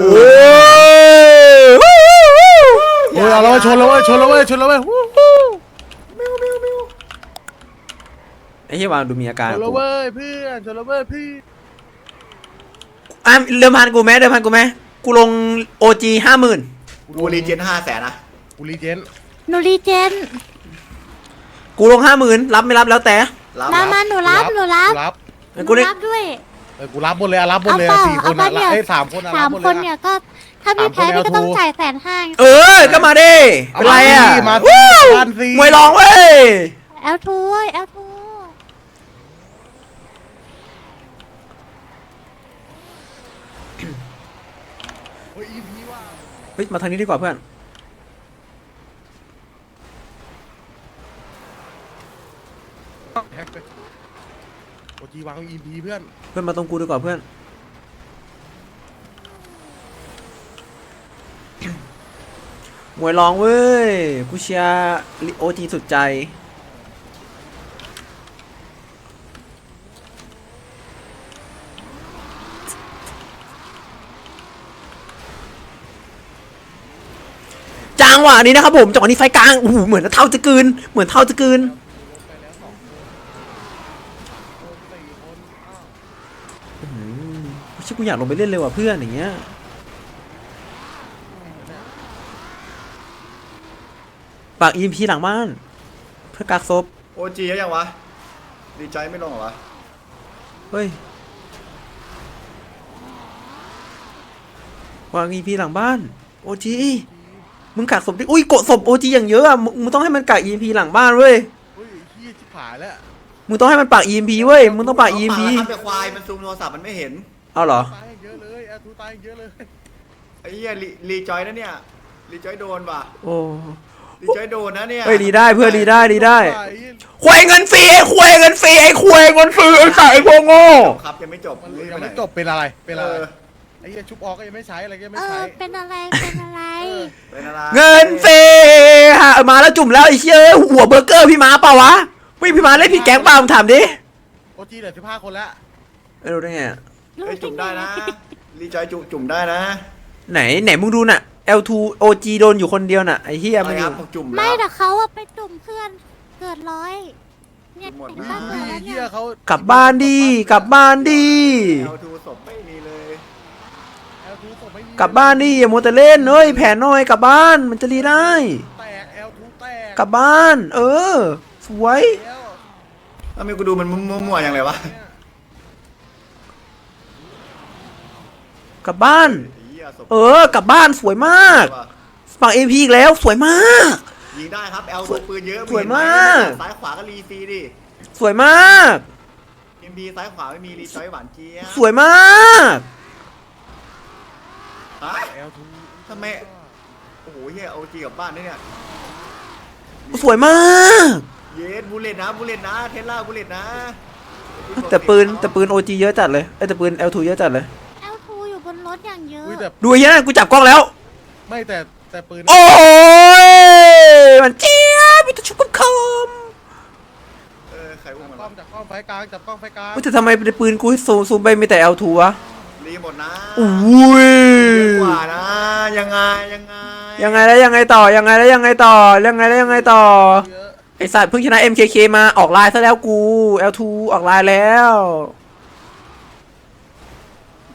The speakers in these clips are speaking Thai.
โอ้ยวู้วู้วู้โอ้ยเอาแล้วเว้ยชนแล้วเว้ยชนแล้วเว้ยชนแล้วเว้ยวู้ฮู้ไอ้เหี้ยวางดูมีอาการชอะนแล้วกูเว้ยเพื่อนชนแล้วเว้ยพี่อะเดิมพันกูไหมเดิมพันกูไหมกูลงโอจีห้าหมื่นกูรีเจนห้าแสนนะกูรีเจนหนูรีเจนกูลงห้าหมื่นรับไม่รับแล้วแต่รับมามาหนูรับหนูรับรับ หนูกูได้รับด้วย เออกูรับหมดเลยอะรับหมดเลยอะเอาเปล่าสี่คนเอาอะเปล่าเนี่ยเอ้ยสามคนอะสารับมหมดคนเลยเนี่อะยก็ถ้ามีแพ้สามคนนี่ก็ต้องเอาจ่ายแสนห้าเออ ก็มาดิเป็นไรอะมาสิวู้มาสิ มวยรองเว้ย แอลทูแอลทูเฮ้ยอีพีว่ะเฮ้ย มาทางนี้ดีกว่าเพื่อนแฮ กไปโอจีวางอีพีเพื่อนเพื่อนมาตรงกูดีกว่าเพื่อน มวยรองเว้ย กูเชียร์โอจีสุดใจ จังหวะนี้นะครับผมจังหวะนี้ไฟกลางโอ้โหเหมือนเท่าจะกลืน เหมือนเท่าจะกลืน อืมไม่ใช่กู อยากลงไปเล่นเลยว่ะเพื่อนอย่างเงี้ยปากอีมพีหลังบ้าน เพื่อกักศพโอจียังวะ ดีใจไม่ลงเหรอวะเฮ้ยวางอีพีหลังบ้านโอจีมึงกักศพดิอุ้ยกดศพโอจีอย่างเยอะอะมึงมึงต้องให้มันกักอีพีหลังบ้านเว้ยเฮ้ยเฮียชิบหายแล้วมึงต้องให้มันปากอีพีเว้ยมึงต้องปากอีพีทำแต่ควายมันซูมโทรศัพท์มันไม่เห็น เอาเหรอ ตายเยอะเลยแอร์ทูตายเยอะเลยไอ้เหี้ยรีรีจอยนะเนี่ยรีจอยโดนว่ะโอ้รีจอยโดนนะเนี่ยเฮ้ยดีได้เพื่อนดีได้ดีได้ไอ้เหี้ยควยเงินฟรีไอ้ควยเงินฟรีไอ้ควยเงินฟรีไอ้สายพวกโง่ครับยังไม่จบมันรีบยังปหไม่จบเป็นอะไรเป็นอะไรเออไอ้เหี้ยชุบออกก็ยังไม่ใช้อะไรก็ยังเอไม่อ ใช้เป็นอะไร เป็นอะไร เป็นอะไรเงินฟรีฮะมาแล้วจุ่มแล้วไอ้เชี่ยหัวเบอร์เกอร์พี่มาเปล่าวะไม่พี่มาเล่นผิดแก๊งเปล่ามึงถามดิโอจีเหลือสิบห้าคนแล้วไม่รู้ได้ไงอะ เอ้ยจุ่มได้นะรีจอยจุ่มจุ่มได้นะไหนไหนมึงดูน่ะ L2 OG โดนอยู่คนเดียวน่ะไอ้เฮียอะไรมันอครัยู่บผมจุ่มไม่แล้วแต่เขาอะไปจุ่มเพื่อนเกิดร้อย เนี่ยหมดถึงนะ บ้านเกิดีดแล้วเหี้เนี่ยยเขากลับบ้านดีกลับบ้านดีเอาทูศพไม่มีเลยแอลทูส่งไม่มีกลับบ้านดีอย่ามัวแต่เล่นเฮ้ยแผนน้อยกลับบ้านมันจะรีได้ แตกแอลทูแตกกลับบ้าน เออ สวย แล้วทำไมกูดูมันมั่วๆอย่างไรวะ กลับบ้านไอ้เหี้ยศพเออ กลับบ้านสวยมากว่ะฝั่งเอพีอีกแล้วสวยมาก ยิงได้ครับแอลปืนเยอะสวยไเห็นไหมาก ซ้ายขวาก็รีซีดิ สวยมากเอ็มบีซ้ายขวาไม่มีรีจอยหวานเจี๊ยบสวยมากฮะแอลทูทำไม โอ้โหเฮียเอาจีกลับบ้านได้เนี่ย สวยมาก เยสบูเลตนะบูเลตนะ เทสลาบูเลตนะ แต่ปืนแต่ปืน OG เยอะจัดเลยเอ้ยแต่ปืน L2 เยอะจัดเลย ถอย่างเยอะอุ้ยแต่ดูไอ้เหี้ยนั่นกูจับกล้องแล้ว ไม่แต่แต่ปืนโอ้ยมันเจี๊ยบมีแตัวชุบกับคอมเออใครอุ้มจับมันกล้องจับกล้องไฟกลางจับกล้องไฟกลางเฮ้ยแต่ทำไมในปืนกูซูมซูมไปมีแต่ L2 วะรีหมดนะอุ้ยเยอะกว่านะยังไงยังไงยังไงแล้วยังไงต่อยังไงแล้วยังไงต่อยังไงแล้วยังไงต่อเยอะไอสัตว์เพิ่งชนะ MKK มาออกไลน์ซะแล้วกู L2 ออกไลน์แล้ว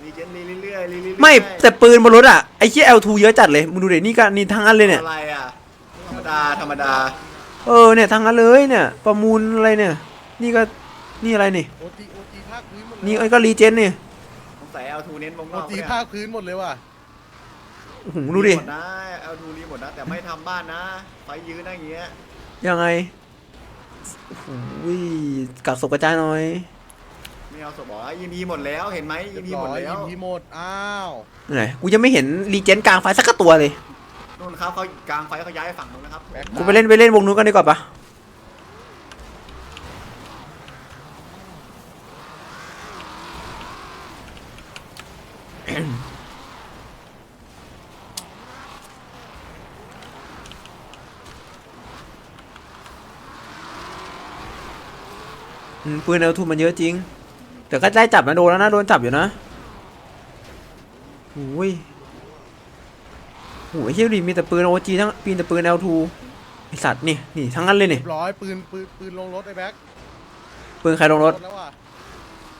รีเจนรีเรื่ อยๆรีเรื่อยๆไม่แต่ปืนบนรถอะไอ้เชี่ย L2 เยอะจัดเลยมึงดูเดี๋ยวนี่ก็นี่ทั้งอันเลยเนี่ยอะไรอะธรรมดาธรรมดาเออเนี่ยทั้งนั้นเลยเนี่ย ประมูลอะไรเนี่ย นี่ก็นี่อะไรนี่โอจีโอจีภาคพื้นหมดเลยนี่ไอ้ก็รีเจนนี่สงสัยเอาทูเน้นวงนโออกจีเนี่ยภาคพื้นหมดเลยว่ะโอ้โหดูดิรีหมดนะเอาทูรีหมดนะแต่ไม่ทำบ้านนะไฟยื้อนะอย่างเงี้ยยังไงโอ้โหกักศพกระจายหน่อย ไม่เอาศพบอกว่ายีพีหมดแล้วเห็นไหมยีเรียบพีหร้มอดยแล้วยิมพีหมด อ้าว ไหนกูยังไม่เห็นรีเจนกลางไฟสักกระตัวเลย นู่นครับเขากลางไฟเขาย้ายไปฝั่งนู้นนะครับแบ็คกูไปเล่นไปเล่นวงนู้นกันดีกว่าปะอืมปืนเอลทูมันเยอะจริง แต่ก็ได้จับนะโดนแล้วนะโดนจับอยู่นะโอ้ยโอ้ยเฮียดิมีแต่ปืนโอจีทั้งปีนแต่ปืนเอลทูไอสัตว์นี่นี่ทั้งนั้นเลยนี่เรียบร้อยปืนปืนปืนลงรถไอ้แบ็คปืนใครลงรถแล้วว่ะ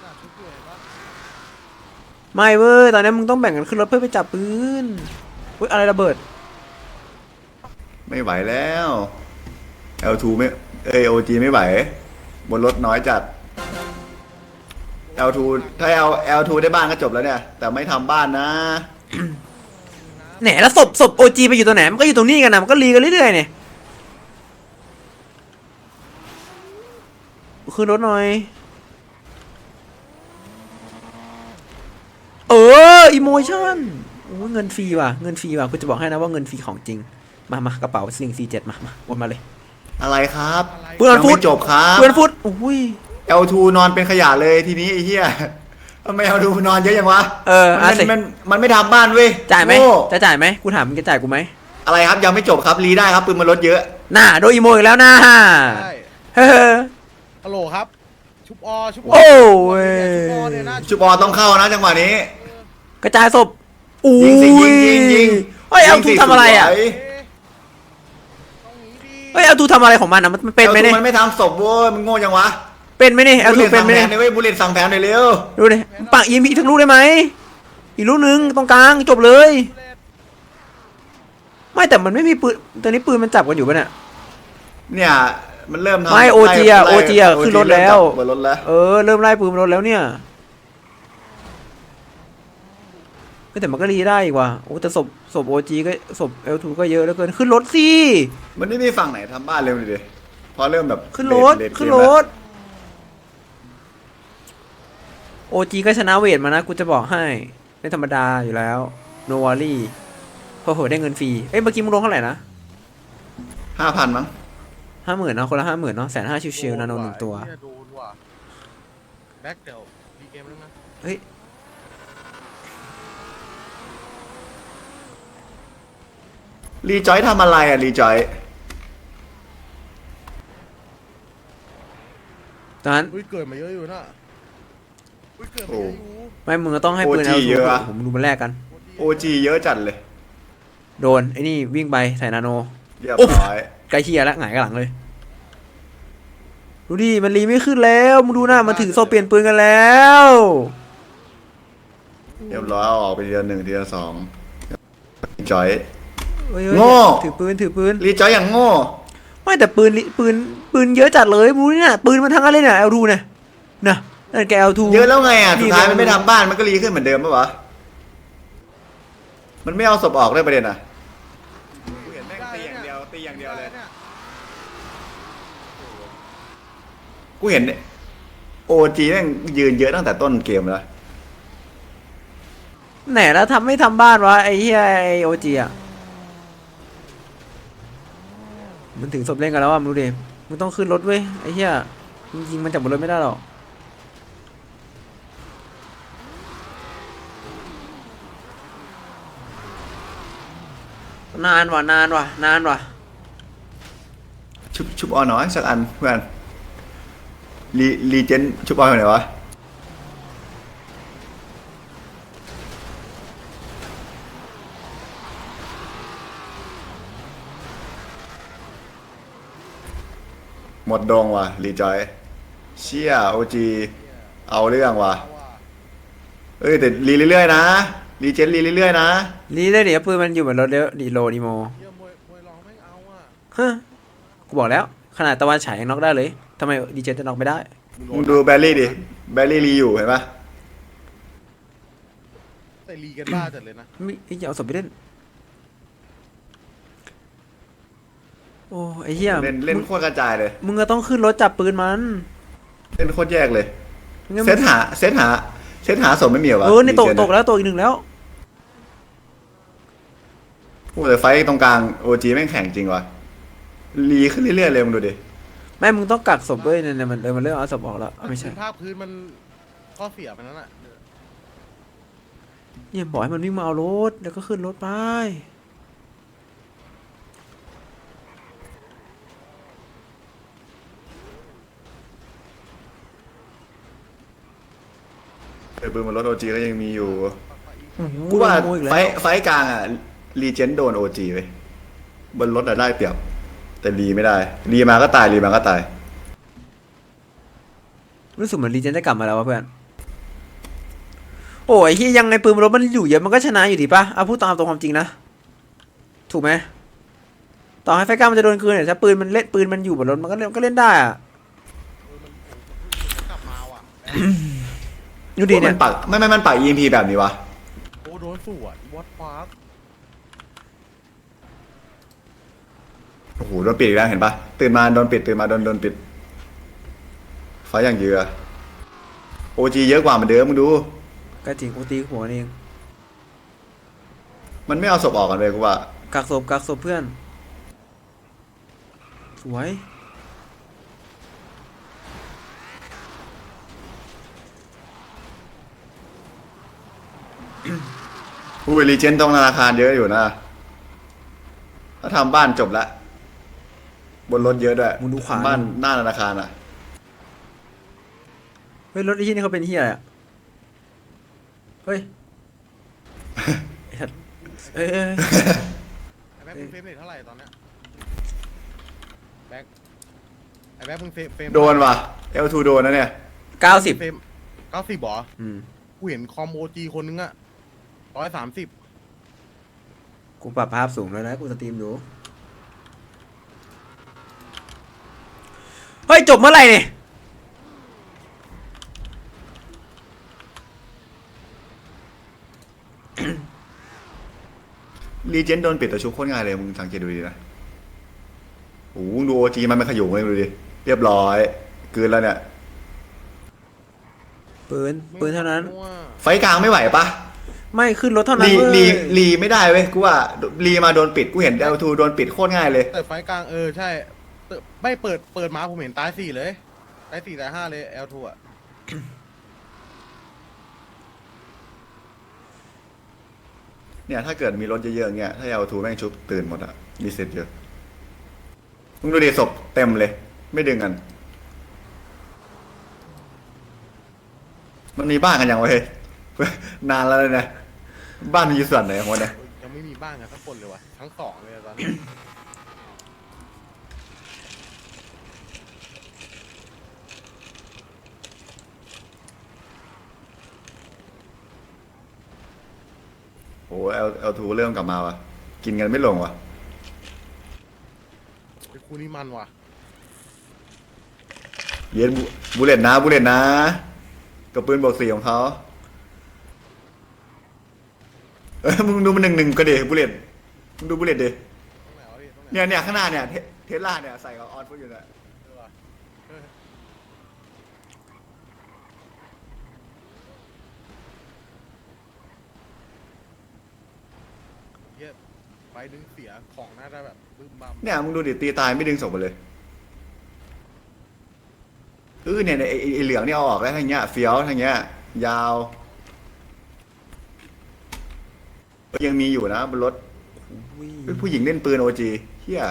น่าชุบอยู่เห็นปะไม่เว้ยตอนนี้มึงต้องแบ่งกันขึ้นรถเพื่อไปจับปืนอุ้ยอะไรระเบิด ไม่ไหวแล้ว L2 ไม่เอย OG ไม่ไหว บนรถน้อยจัด L2 ถ้า L L2 ได้บ้านก็จบแล้วเนี่ย แต่ไม่ทำบ้านนะ แหนแล้วศพศพโอจีไปอยู่ตรงไหนมันก็อยู่ตรงนี้กันนะมันก็รีกันเรื่อยๆเนี่ยขึ้นรถหน่อย เอออิโมชั่นโอ้ยเงินฟรีว่ะเงินฟรีว่ะกูจะบอกให้นะว่าเงินฟรีของจริง มามากระเป๋าสิงสี่เจ็ดมามาวนมาเลยอะไรครับอะไรเพื่อนยังฟุตไม่จบครับเพื่อนฟุตอุ้ย L2 นอนเป็นขยะเลยทีนี้ไอ้เหี้ยทำไม L2 นอนเยอะอย่างวะเออมัอะนสิ มันมันไม่ทำบ้านเว้ยจ่ายไหมโง่จะจ่ายไหมกูถามมึงจะจ่ายกูไหมอะไรครับยังไม่จบครับรีได้ครับปืนมันลดเยอะ น่าโดนอีโมอีกแล้วน่าใช่เฮ้อ ฮัลโหลครับ ชุบอชุบโอ้ย ชุบอเนี่ยน่าชุบอต้องเข้านะจังหวะนี้ กระจายศพอุ้ยิงสิยิยงยิงยิงเฮ้ยเอายิงทูสิทำอะไรอะสวยเอ๊ะต้องหนีดิเฮ้ยเอาทูทำอะไรของมันอะมันมันเป็นไหม L2 เนี่ย มันไม่ทำศพเว้ยมันโง่จังวะ เป็นไหมเนี่ยเอาทูบุลเลตเป็นสั่งไหมแผเนี่ยนเลยเว้ยบุลเลตสั่งแผนหน่อยเร็วดูดิปักยิงอีกทั้งลูกได้ไหมอีกลูกหนึงตรงกลางจบเลย ไม่แต่มันไม่มีปืนตอนนี้ปืนมันจับกันอยู่ปะเนี่ยเนี่ยมันเริ่มทำไม่ OG อะไล่ OG อะไล่ขึ้นรถแล้วเริ่มจับบนรถแล้วเออเริ่มไล่ปืนรถแล้วเนี่ยเฮ้ยแต่มันก็รีได้อีกว่ะโอ้แต่ศพศพโอจีก็ศพเอลทูก็เยอะแล้วเกินขึ้นรถสิมันไม่มีฝั่งไหนทำบ้านเร็วเลยดิพอเริ่มแบบขึ้นรถเลทขึ้นเกรมแล้วถ โอจีก็ชนะเวทมานะกูจะบอกให้ ไม่ธรรมดาอยู่แล้วโนวารี่พอเหอะได้เงินฟรีเอ้ยเมื่อกี้มึงลงเท่าไหร่นะห้าพันมั้งห้าหมื่นเนาะคนละห้าหมื่นเนาะแสนห้าชิวๆนะโนหนึ่งตัวเหี้ยโดนว่ะแบ็คเดี๋ยวดีเกมแล้วนะเฮ้ยรีจอยทำอะไรอะรีจอยตอนนั้นอุ้ยเกิดมาเยอะอยู่นะ อุ้ยเกิดมาโอ้เยอะอยู่ไม่มึงก็ต้องให้ปืน OG เอลเยอะอะ ผมดูมันแลกกัน โอจีเยอะจัดเลยโดนไอ้นี่วิ่งไปใส่นาโน เรียบอุ๊บร้อยใกล้เฮียแล้วหงายกระหลังเลย ดูดิ มันรีไม่ขึ้นแล้ว มึงดูหน้ามันถึงโซเปลี่ยนปืนกันแล้ว เรียบร้อยเอาออกไปทีละหนึ่งทีละสองรีจอย เฮ้ยเฮ้ยโง่ ถือปืนถือปืน รีจอยอย่างโง่ ไม่แต่ปืนลิปืนปืนเยอะจัดเลยมึงดูนี่น่ะปืนมันทั้งนั้นเลยเนี่ยเอลทูเนี่ยนะ นั่นแกเอลทูเยอะแล้วไงอะรีสุดบท้ายแล้วมันไม่ทำบ้านมันก็รีขึ้นเหมือนเดิมปะวะมันไม่เอาศพออกเลยประเด็นอะกูเห็นแม่งตีอย่างเดียวตีอย่างเดียวเลยกูเห็นโอจีแม่งยืนเยอะตั้งแต่ต้นเกมแล้วไหนแล้วทำไม่ทำบ้านวะไอ้เฮียไอโอจีอะมันถึงศพเล่นกันแล้วอะมึงดูดิมึงต้องขึ้นรถเว้ยไอ้เฮียมึงยิงมันจากบนรถไม่ได้หรอก นานว่ะนานว่ะนานว่ะชุบชุบออนหน่อยสักอันเพื่อนรีรีเจนชุบออนอยู่ไหนวะหมดดงว่ะรีจอยเชี่ยโอจีเอาเรื่องว่ะเอ้ยแต่รีเรื่อยๆนะ รีเจนรีเรื่อยๆนะรีได้เดี๋ยวปืนมันอยู่บนรถเดี๋ยวดีโลดีโมเหี้ยมวยมวยรองไม่เอาอะฮะกูบอกแล้ว ขนาดตะวันฉายยังน็อกได้เลยทำไมดีเจจะน็อกไม่ได้ มึงดูแบลลี่ดิ แบลลี่รีอยู่เห็นปะแต่รีกันบ้าจัดเลยนะไม่ไอ้เหี้ยเอาศพไปเล่น โอ้ไอ้เหี้ยเล่นเล่นมึงโคตรกระจายเลย มึงก็ต้องขึ้นรถจับปืนมันเล่นโคตรแยกเลยไม่งั้นเซตหาเซตหาเซตหาสมไม่มีเหรอวะเออนี่ตกดีเจตกแล้วตกอีกหนึ่งแล้ว โอ้แต่ไฟตรงกลางโอจีแม่งแข่งจริงวะรีขึ้นเรื่อยๆเลยมึงดูดิไม่มึงต้องกักศพด้วยเนี่ยเนี่ยมันเออมันเริ่มเอาศพออกแล้วไม่ใช่ภาพพื้นมันข้อเสียไปนั่นแหละเนี่ยบอกให้มันวิ่งมาเอารถแล้วก็ขึ้นรถไป เออปืนบนรถโอจีก็ยังมีอยู่โอ้โหกูว่าโมอีกแล้ไฟวไฟกลางอะ รีเจนโดนโอจีไปบนรถอะได้เปรียบ แต่รีไม่ได้ รีมาก็ตายรีมาก็ตาย รู้สึกเหมือนรีเจนจะกลับมาแล้ววะเพื่อน โอ้ยที่ยังไงปืนรถมันอยู่เยอะมันก็ชนะอยู่ดีปะเอาพูดตามตรงความจริงนะ ถูกไหมต่อให้ไฟก้ามันจะโดนคืนเนี่ยถ้าปืนมันเล่นปืนมันอยู่บนรถมันก็เล่นก็เล่นได้อะกลับมาว่ะดูดิเนี่ยมันปักไม่ไม่มันปัก EMP แบบนี้วะ โอ้โดนสวนวอตฟาส โอ้โหโดนปิดอีกแล้วเห็นปะตื่นมาโดนปิดตื่นมาโดนโดนปิดไฟอย่างเยอะโอจีเยอะกว่าเหมือนเดิมมึงดู ก็จริงกูตีหัวมันเองมันไม่เอาศพออกกันเลยกูว่ากักศพกักศพเพื่อน สวย ผู้บริเจนตรงธนาคารเยอะอยู่นะ ถ้าทำบ้านจบละ บนรถเยอะด้วยมึงดูขวาทำบ้านหน้าธนาคารอะ เฮ้ยรถไอ้ที่นี่เขาเป็นที่อะไรอะเฮ้ยไอ้สัตว์เอ้ยเอ้ยเอ้ย ไอ้แบ็คมึงเฟรมเรทเท่าไหร่ตอนเนี้ยแบ็คไอ้แบ็คมึงเฟรมเฟรมโดนว่ะ L2 โดนนะเนี่ย เก้าสิบเฟรมเก้าสิบหรออืมกูเห็นคอมโอจีคนนึงอะร้อยสามสิบกูปรับภาพสูงแล้วนะ กูสตรีมอยู่ เฮ้ย จบเมื่อไหร่เนี่ยรีเจนโดนปิดแต่ชุบโคตรง่ายเลย มึงสังเกตดูดีนะโอ้โหดูโอจีมันไม่ขยุงเลยดูดิ เรียบร้อยกลืนแล้วเนี่ย ปืนปืนเท่านั้น ไฟกลางไม่ไหวปะไม่ขึ้นรถเท่านั้นรีเว้ยรีรีไม่ได้เว้ยกูว่ารีมาโดนปิดกูเห็น L2 โดนปิดโคตรง่ายเลย แต่ไฟกลางเออใช่ เติบไม่เปิดเปิดมาผมเห็นตายสี่เลยตายสี่ตายห้าเลยแอลทูอะเนี่ยถ้าเกิดมีรถเยอะๆเงี้ยถ้า L2 แม่งชุบตื่นหมดอะมีเสร็จเยอะมึงดูดิศพเต็มเลย ไม่ดึงกัน มันมีบ้านกันยังวะเฮ้ยนานแล้วเนี่ยบ้านมันอยู่ส่วนไหนของมันเนี่ยยังไม่มีบ้านกันสักคนเลยวะทั้งสองเลยอะตอนนี้ โอ้เอลเอลทูเริ่มกลับมาวะกินกันไม่ลงวะไอ้คู่นี้มันว่ะเย็นบุบุเลตนะบุเลตนะกับปืนบอกสี่ของเขาเออมึงดูมันหนึ่งหนึ่งก็ดิบุเลตมึงดูบุเลตดิตรงไหนวะพี่ตรงไหนเนี่ยเนี่ยข้างหน้าเนี่ยเทเทสลาเนี่ยใส่กับออนฟุตอยู่เนี่ย เออว่ะเออเหี้ย ไฟดึงเสียของน่าจะแบบบึ้มบัมเนี่ยมึงดูดิตีตายไม่ดึงศพมาเลยเออเนี่ยเนี่ยไอ้ไอ้ไอ้เหลืองนี่เอาออกแล้วทางเงี้ยเฟี้ยวทางเงี้ย ยาวเออยังมีอยู่นะบนรถอุ้ยเฮ้ยผู้หญิงเล่นปืนโอจีเฮีย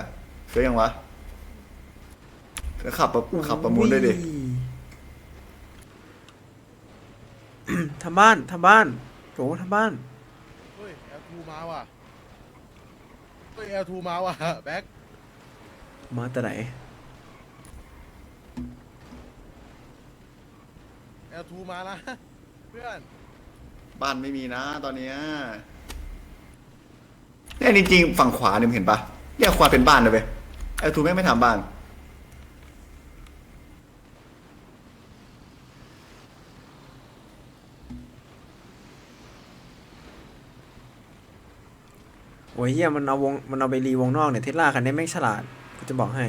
เฟี้ยวยังวะแล้วขับประขับประมูลด้วยดิอุ้ยทำบ้าน ทำบ้านโถทำบ้าน เฮ้ย L2 มาว่ะ เฮ้ย L2 มาว่ะแบ็คมาแต่ไหน L2 มาละเพื่อนบ้านไม่มีนะตอนเนี้ยเนี่ยจริงๆฝั่งขวาเนี่ยมึงเห็นปะเนี่ยควาเป็นบ้านเลยเว้ยไอ้ทูแม่งไม่ทำบ้าน โอ้ยเฮียมันเอาวงมันเอาไปรีวงนอกเนี่ยเทสลาคันนี้แม่งฉลาดกูจะบอกให้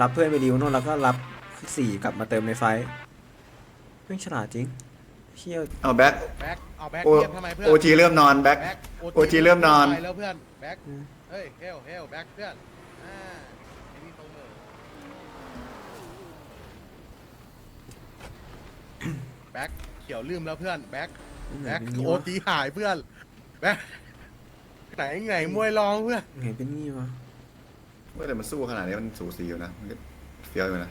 รับเพื่อนไปรีวงนอกแล้วก็รับสี่กลับมาเติมในไฟท์แม่งฉลาดจริงเฮียเอาแบ็คแบ็คเอาแบ็คโอเงียบทำไมเพื่อนโอจีเริ่มนอนแบ็ค แบ็ค OG เริ่มนอน ไปแล้วเพื่อนแบ็คเฮ้ยเฮลเฮลแบ็คเพื่อนอ่าไอ้นี่ตรงมือแบ็คเขียวลืมแล้วเพื่อนแบ็คแบ็คเป็นงี้โอวะจีหายเพื่อนแบ็ค ไหนไงมวยรองเพื่อนเห็นเป็นงี้วะเมื่อแต่มันสู้ขนาดนี้มันสูสีอยู่นะมันก็เฟี้ยวอยู่นะ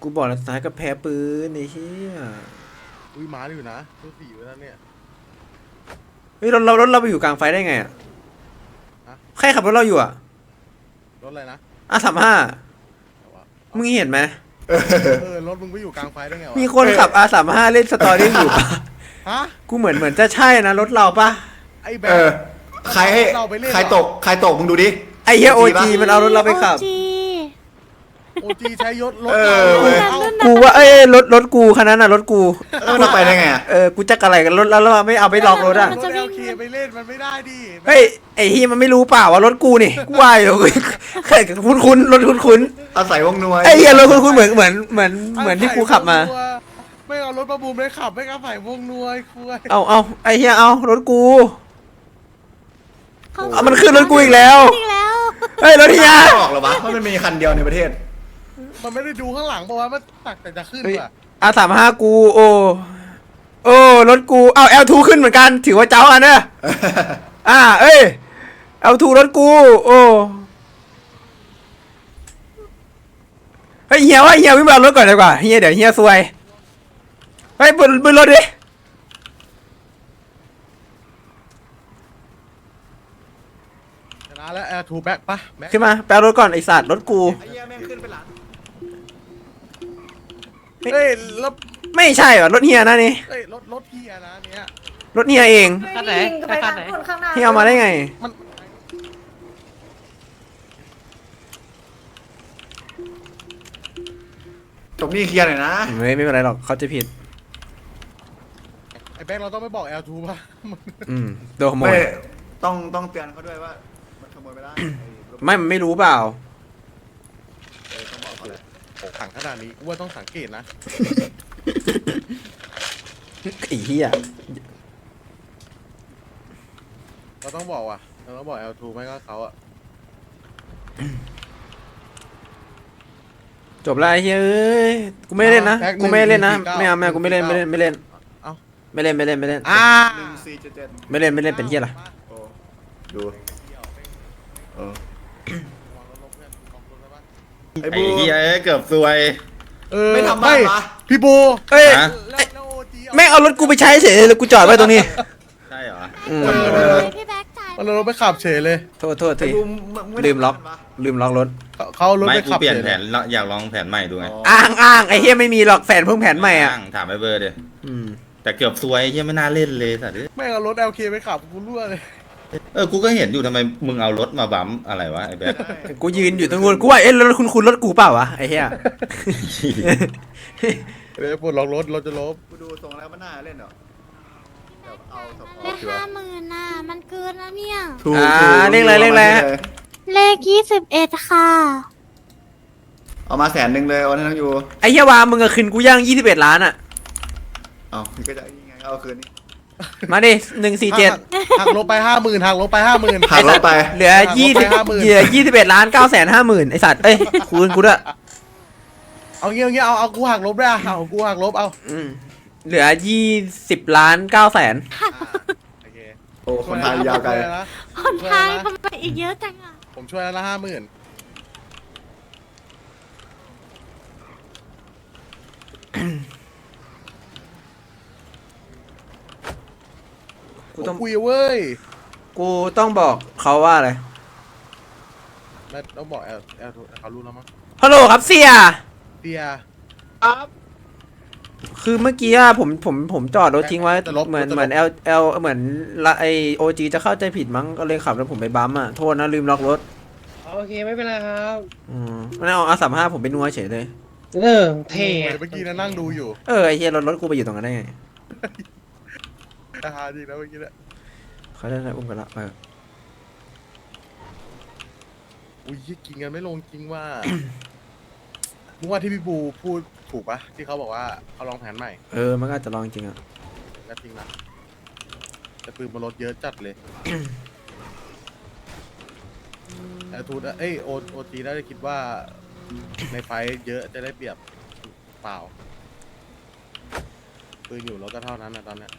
กูบอกแล้วซ้ายก็แพ้ปืนไอ้เฮียอุ้ยมาอยู่นะตัวสี่อยู่แล้วเนี่ยฮ้ยรถเรารถเราไปอยู่กลางไฟได้ไงอะฮะ ใครขับรถเราอยู่อะรถอะไรนะอะสามห้ามึงเห็นไหมเออรถมึงไปอยู่กลางไฟได้ไงวะมีคนขับอาสามห้าเล่นสตอรี่อยู่ปะ ฮะกูเหมือนเหมือนจะใช่นะรถเราปะไอ้แบเองอค์ใครให้ เราไปเล่นใครตก ใครตกมึงดูดิ ไอ้เฮียโอ OG จีปะ มันเอารถเราไปขับโอจีโอจีใช้ยศรถเอเราอเว้ย เอากูว่าเอ้ยรถรถกูคันนั้นน่ะรถกูแล้วมันไปได้ไงอะเออกูจะอะไรกันรถแล้วแล้วไม่เอาไปล็อกรถอะรถเอลเคไปเล่นมันไม่ได้ดิเฮ้ยไอ้เฮียมันไม่รู้เปล่าว่ารถกูนี่กูว่าอยู่เคยคุ้นคุ้นๆรถคุ้นคุ้นอาศัยวงนวยๆไอ้เฮียรถคุ้นคุ้นๆเหมือนเหมือนเหมือนเหมือนที่กูขับมา ไม่เอารถประบูมไปขับไม่กระใส่วงนวยคุยเอาเอาไอ้เฮียเอารถกู เขาเอามันขึ้นรถกูอีกแล้ว อีกแล้วเฮ้ยรถเฮียไม่ออกเหรอวะเพราะมันมีคันเดียวในประเทศ มันไม่ได้ดูข้างหลังเพราะว่ามันตักแต่จะขึ้นเฮ้ยว่ะอาสามห้ากู โอ้โอ้รถกูเอาเอลทูขึ้นเหมือนกัน ถือว่าเจ้าอะเนอะอ่า เอ้ยเอลทูรถกู โอ้เฮ้ยเฮียว่าเฮียวิ่งไปเอารถก่อนดีกว่าเฮียเดี๋ยวเฮียซวยเฮ้ยบนบนรถดิชนะแล้วแอร์ทูแบ็กปะแบ็คขึ้นมาแปลรถก่อนไอสัตว์รถกู ไอ้เหี้ยแม่งขึ้นไปหลังเฮ้ยรถไม่ใช่เหรอรถเฮียนะนี่เฮ้ยรถรถพี่อะนะเนี้ยรถเฮียเองคันไหนวิ่งไปคัทานงไหนคนข้างหน้าเฮียเอามาได้ไง มันจบนี่เคลียร์หน่อยนะเฮ้ยไม่เป็นไรหรอกเขาใจะผิดไอ้ แบ็กเราต้องไปบอกแอร์ทูป่ะ อืมโดนขโมไม่ยต้องต้องเตือนเขาด้วยว่า มันขโมยไม่ได้ไอ้รถไม่มันไม่รู้เปล่า เออต้องบอกเขาเลยโอ้ขังขนาดนี้กูว่าต้องสังเกตนะ ไอ้เหี้ยเราต้องบอกว่ะ เราต้องบอกแอร์ทูไม่ก็เขาอะจบแล้วไอ้เฮ้ยเอ้ยกูไม่เล่นนะ กูไม่เล่นนะ ไม่เอาไม่เอากูไม่เล่นไม่เล่นไม่เล่นเอ้า ไม่เล่นไม่เล่นไม่เล่นอ่าหนึ่งสี่เจ็ดเจ็ดไม่เล่นไม่เล่นเป็นเหี้ยอะไรโอ้ดูเออไอ้ไอ้บูเฮียเอ้ยเกือบซวย เออไม่ทำบ้างวะพี่โบเอ้ยฮะแล้วแล้วโอจีแม่งเอารถกูไปใช้เฉยเลยกูจอดไว้ตรงนี้ใช่เหรอ อืมพี่แบ็คจ่าย มันเราไปขับเฉยเลยโทษโทษไอ้ทีบูมึงไลืมล็อกทำนวะลืมล็อกรถเขาเขาเอารถไม่ไปกูขับเปลี่ยนฉแผนละอยากลองแผนใหม่ดูไงอ้างอ้างไอ้เหี้ยไม่มีหรอกแฟนเพิ่งแผนใหม่อะถามไอ้เบอร์เดียอืม แต่เกือบซวยเฮียไม่น่าเล่นเลยสัตว์เอ้ยไม่งเอารถเอลเคไปขับกูรั่วเลยเออกูก็เห็นอยู่ทำไมมึงเอารถมาบัมป์อะไรวะไอ้แบ๊กกูยืนอยู่ตรงนู้นกูว่าเอ๊ะรถคุณคุณรถกูเปล่าวะไอ้เหี้ย เดี๋ยวปลดล็อกรถเราจะลบกูดูทรงแล้วมันน่าเล่นเหรอเดี๋ยวเอาสปอได้ร์ตดีกห้าว่าหมื่นน่ะ มันเกินแล้วเนี่ย ถูกอ่าถูกเรียกอะไรเรียกอะไรเลขยี่สิบเอ็ดค่ะ เอามาแสนหนึ่งเลยเอาให้น้องอยู่ไอ้เหี้ยวามึงอะคืนกูย่างยี่สิบเอ็ดล้านอะ เอาพี่ก็จะยังไงเอาคืนนี้มาดิหนึ่งสี่เจ็ดหักลบไปห้าหมื่นหักลบไปห้าหมื่น หักลบไป เหลือหักลบยี่ไปสิบ50,000 เหลือยี่สิบเอ็ดล้านเก้าแสนห้าหมื่นไอสัตว์เอ้ยคูณกูด้วยเอางี้เอางี้เอาเอากูหักลบได้อะเอากูหักลบเอาอืมเหลือยี่สิบล้านเก้าแสนโอเคโอ้คนไทยยาวไกลช่นะคนไทยทำไมอีกเยอะจังอะผมช่วยแล้วละห้าหมื่น กูต้องคุยเว้ยกูต้องบอกเขาว่าอะไรไม่ต้องบอกแอลแอลเขารู้แล้วมั้งฮัลโหลครับเสียเตียคือเมื่อกี้อะผมผมผมจอดรถทิ้งไว้จะลบเหมือนจะลบ เหมือนเอลเอลเหมือนละไอโอจีจะเข้าใจผิดมั้งก็เลยขับแล้วผมไปบัมป์อะโทษนะลืมล็อกรถโอเคไม่เป็นไรครับอืมไม่ได้เอาอาสามห้าผมไปนัวเฉยเลย เออเท่เมื่อกี้นะนั่งดูอยู่ เออไอเฮียรถรถกูไปอยู่ตรงนั้นได้ไง ราคาจริงนะเมื่อกี้เนี่ยเขาได้ได้อุ้มกันละไปเถอะอุ้ยกินกันไม่ลงจริงว่า เมึงว่าที่พี่บูพูดถูกปะที่เขาบอกว่าเขาลองแผนใหม่เออมันก็อาจจะลองจริงอะก็จริงนะแต่ปืนบนรถเยอะจัดเลย แต่ทูดเอ้ยโอโอจีได้คิดว่า ในไฟท์เยอะจะได้เปรียบเปล่าปืนอยู่รถก็เท่านั้นนะตอนเนี้ย